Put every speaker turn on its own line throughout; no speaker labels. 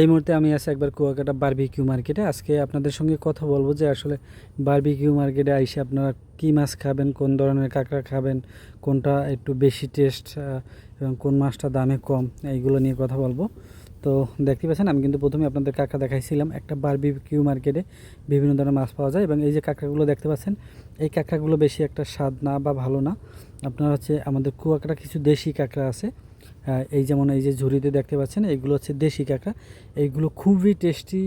এই মুহূর্তে আমি আছি একবার কুয়াকাটা বারবিকিউ মার্কেটে আজকে আপনাদের সঙ্গে কথা বলব যে আসলে বারবিকিউ মার্কেটে আইসে আপনারা কী মাছ খাবেন, কোন ধরনের কাঁকড়া খাবেন, কোনটা একটু বেশি টেস্ট এবং কোন মাছটা দামে কম, এইগুলো নিয়ে কথা বলব। তো দেখতে পাচ্ছেন, আমি কিন্তু প্রথমে আপনাদের কাঁকড়া দেখাইছিলাম। একটা বারবিকিউ মার্কেটে বিভিন্ন ধরনের মাছ পাওয়া যায় এবং এই যে কাঁকড়াগুলো দেখতে পাচ্ছেন, এই কাঁকড়াগুলো বেশি একটা স্বাদ না বা ভালো না। আপনার হচ্ছে আমাদের কুয়াকাটা কিছু দেশি কাঁকড়া আছে। এই যেমন এই যে ঝুড়িতে দেখতে পাচ্ছেন এইগুলো হচ্ছে দেশি কাঁকড়া। এইগুলো খুবই টেস্টি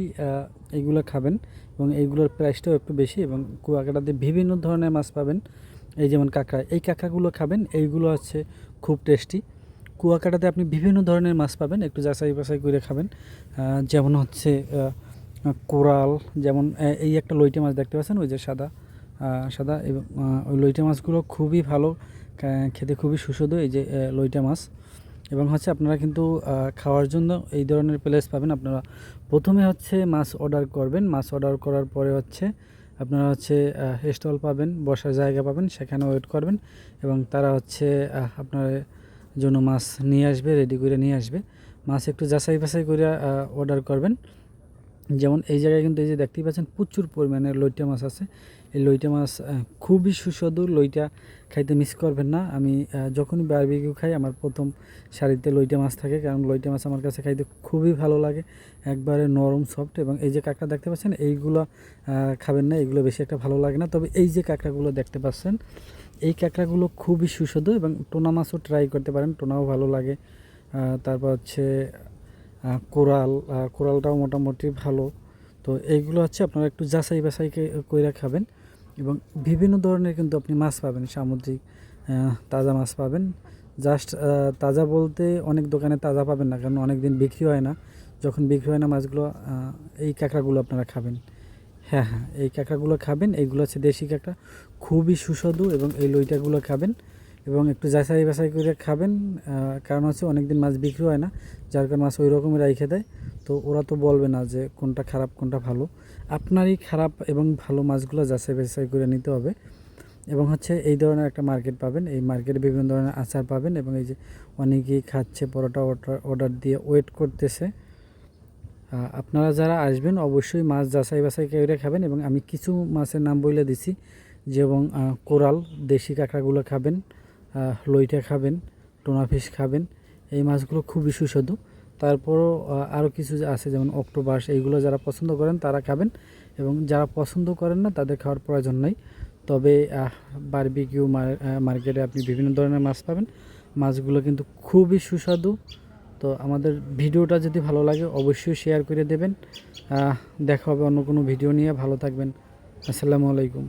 এইগুলো খাবেন এবং এইগুলোর প্রাইসটাও একটু বেশি এবং কুয়াকাটাতে বিভিন্ন ধরনের মাছ পাবেন, এই যেমন কাঁকড়া। এই কাঁকড়াগুলো খাবেন, এইগুলো হচ্ছে খুব টেস্টি। কুয়াকাটাতে আপনি বিভিন্ন ধরনের মাছ পাবেন, একটু যাচাই বাছাই করে খাবেন। যেমন হচ্ছে কোরাল, যেমন এই একটা লইটে মাছ দেখতে পাচ্ছেন, ওই যে সাদা সাদা এবং ওই লইটে মাছগুলো খুবই ভালো খেতে খুবই সুস্বাদু, এই যে লইটে মাছ। এবং হচ্ছে আপনারা কিন্তু খাওয়ার জন্য এই ধরনের প্লেস পাবেন। আপনারা প্রথমে হচ্ছে মাছ অর্ডার করবেন। মাছ অর্ডার করার পরে হচ্ছে আপনারা হচ্ছে স্টল পাবেন, বসার জায়গা পাবেন, সেখানে ওয়েট করবেন এবং তারা হচ্ছে আপনার জন্য মাছ নিয়ে আসবে রেডি করে নিয়ে আসবে। মাছ একটু যাচাই বাছাই করে অর্ডার করবেন। যেমন এই জায়গায় কিন্তু এই যে দেখতেই পাচ্ছেন প্রচুর পরিমাণে লইটা মাছ আছে। এই লইটা মাছ খুবই সুস্বাদু। লইটা খাইতে মিস করবেন না। আমি যখনই বারবিকিউ খাই, আমার প্রথম সারিতে লইটা মাছ থাকে, কারণ লইটা মাছ আমার কাছে খাইতে খুবই ভালো লাগে। একবারে নরম সফট এবং এই যে কাঁকড়া দেখতে পাচ্ছেন, এইগুলো খাবেন না এইগুলো বেশি একটা ভালো লাগে না। তবে এই যে কাঁকড়াগুলো দেখতে পাচ্ছেন, এই কাঁকড়াগুলো খুবই সুস্বাদু এবং টোনা মাছও ট্রাই করতে পারেন, টোনাও ভালো লাগে। তারপর হচ্ছে কোরাল কোরালটাও মোটামুটি ভালো। তো এইগুলো হচ্ছে আপনারা একটু যাচাই বাছাই করে খাবেন। এবং বিভিন্ন ধরনের কিন্তু আপনি মাছ পাবেন, সামুদ্রিক তাজা মাছ পাবেন। জাস্ট তাজা বলতে অনেক দোকানে তাজা পাবেন না, কারণ অনেক দিন বিক্রি হয় না। যখন বিক্রি হয় না মাছগুলো এই কাঁকড়াগুলো আপনারা খাবেন। হ্যাঁ হ্যাঁ এই কাঁকড়াগুলো খাবেন, এইগুলো হচ্ছে দেশি কাঁকড়া। খুবই সুস্বাদু এবং এই লইটাগুলো খাবেন। এবং একটু যাচাই বাছাই করে খাবেন কারণ হচ্ছে অনেক দিন মাছ বিক্রি হয় না, যার কারণে মাছ ওই রকমই রাইখে দেয়। তো ওরা তো বলবে না যে কোনটা খারাপ, কোনটা ভালো। আপনারই খারাপ এবং ভালো মাছগুলো যাচাই বাছাই করে নিতে হবে। এবং হচ্ছে এই ধরনের একটা মার্কেট পাবেন, এই মার্কেটে বিভিন্ন ধরনের আচার পাবেন এবং এই যে অনেকেই খাচ্ছে, পরোটা অর্ডার দিয়ে ওয়েট করতেছে। আপনারা যারা আসবেন, অবশ্যই মাছ যাচাই বাছাই করে খাবেন এবং আমি কিছু মাছের নাম বলে দিছি, যেমন কোরাল, দেশি কাঁকড়াগুলো খাবেন। লইটা খাবেন, টোনা ফিশ খাবেন। এই মাছগুলো খুবই সুস্বাদু। তারপরও আরও কিছু আছে, যেমন অক্টোবাস এইগুলো যারা পছন্দ করেন তারা খাবেন এবং যারা পছন্দ করেন না তাদের খাওয়ার প্রয়োজন নাই। তবে বারবিকিউ মার্কেটে আপনি বিভিন্ন ধরনের মাছ পাবেন। মাছগুলো কিন্তু খুবই সুস্বাদু। তো আমাদের ভিডিওটা যদি ভালো লাগে অবশ্যই শেয়ার করে দেবেন। দেখা হবে অন্য কোনো ভিডিও নিয়ে। ভালো থাকবেন। আসসালামু আলাইকুম।